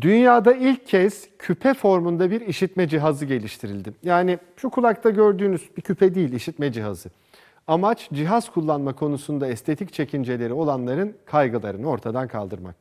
Dünyada ilk kez küpe formunda bir işitme cihazı geliştirildi. Yani şu kulakta gördüğünüz bir küpe değil, işitme cihazı. Amaç cihaz kullanma konusunda estetik çekinceleri olanların kaygılarını ortadan kaldırmak.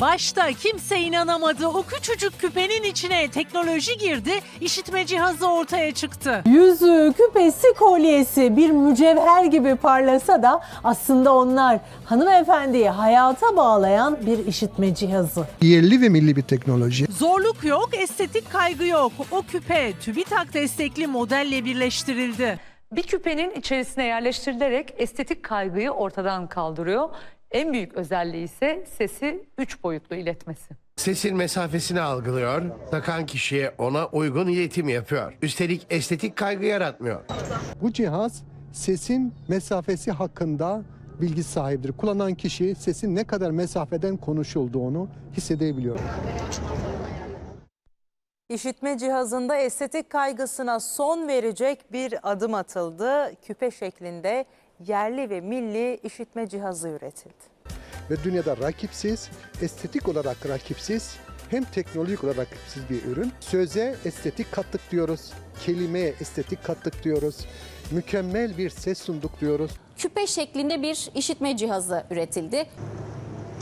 Başta kimse inanamadı. O küçücük küpenin içine teknoloji girdi, işitme cihazı ortaya çıktı. Yüzüğü, küpesi, kolyesi bir mücevher gibi parlasa da aslında onlar hanımefendiyi hayata bağlayan bir işitme cihazı. yerli ve milli bir teknoloji. Zorluk yok, estetik kaygı yok. O küpe TÜBİTAK destekli modelle birleştirildi. Bir küpenin içerisine yerleştirilerek estetik kaygıyı ortadan kaldırıyor. En büyük özelliği ise sesi 3 boyutlu iletmesi. Sesin mesafesini algılıyor, takan kişiye ona uygun iletim yapıyor. Üstelik estetik kaygı yaratmıyor. Bu cihaz sesin mesafesi hakkında bilgi sahibidir. Kullanan kişi sesin ne kadar mesafeden konuşulduğunu hissedebiliyor. İşitme cihazında estetik kaygısına son verecek bir adım atıldı. Küpe şeklinde yerli ve milli işitme cihazı üretildi. Ve dünyada rakipsiz, estetik olarak rakipsiz, hem teknolojik olarak rakipsiz bir ürün. Söze estetik kattık diyoruz, kelimeye estetik kattık diyoruz. Mükemmel bir ses sunduk diyoruz. küpe şeklinde bir işitme cihazı üretildi.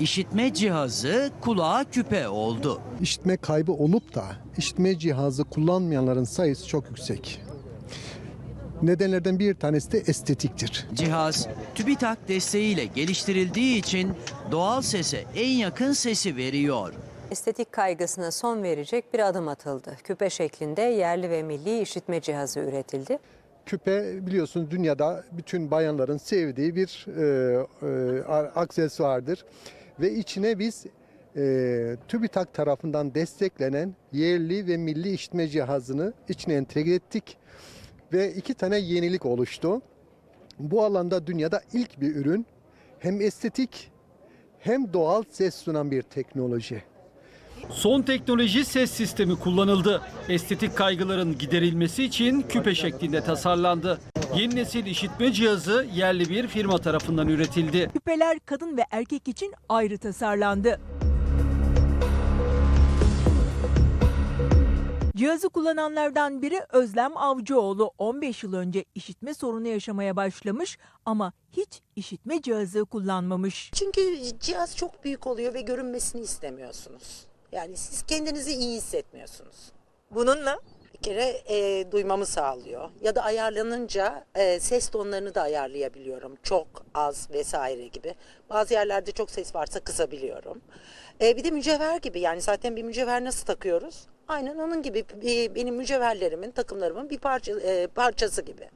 İşitme cihazı kulağa küpe oldu. İşitme kaybı olup da işitme cihazı kullanmayanların sayısı çok yüksek. Nedenlerden bir tanesi de estetiktir. Cihaz TÜBİTAK desteğiyle geliştirildiği için doğal sese en yakın sesi veriyor. Estetik kaygısına son verecek bir adım atıldı. Küpe şeklinde yerli ve milli işitme cihazı üretildi. Küpe biliyorsunuz dünyada bütün bayanların sevdiği bir e, e, aksesuardır. Ve içine biz e, TÜBİTAK tarafından desteklenen yerli ve milli işitme cihazını içine entegre ettik. Ve iki tane yenilik oluştu. Bu alanda dünyada ilk bir ürün hem estetik hem doğal ses sunan bir teknoloji. Son teknoloji ses sistemi kullanıldı. Estetik kaygıların giderilmesi için küpe şeklinde tasarlandı. Yeni nesil işitme cihazı yerli bir firma tarafından üretildi. Küpeler kadın ve erkek için ayrı tasarlandı. Cihazı kullananlardan biri Özlem Avcıoğlu 15 yıl önce işitme sorunu yaşamaya başlamış ama hiç işitme cihazı kullanmamış. Çünkü cihaz çok büyük oluyor ve görünmesini istemiyorsunuz. Yani siz kendinizi iyi hissetmiyorsunuz. Bununla kere e, duymamı sağlıyor. Ya da ayarlanınca e, ses tonlarını da ayarlayabiliyorum. Çok, az vesaire gibi. Bazı yerlerde çok ses varsa kısabiliyorum. E, bir de mücevher gibi yani zaten bir mücevher nasıl takıyoruz? Aynen onun gibi bir- benim mücevherlerimin, takımlarımın bir parça, e, parçası gibi.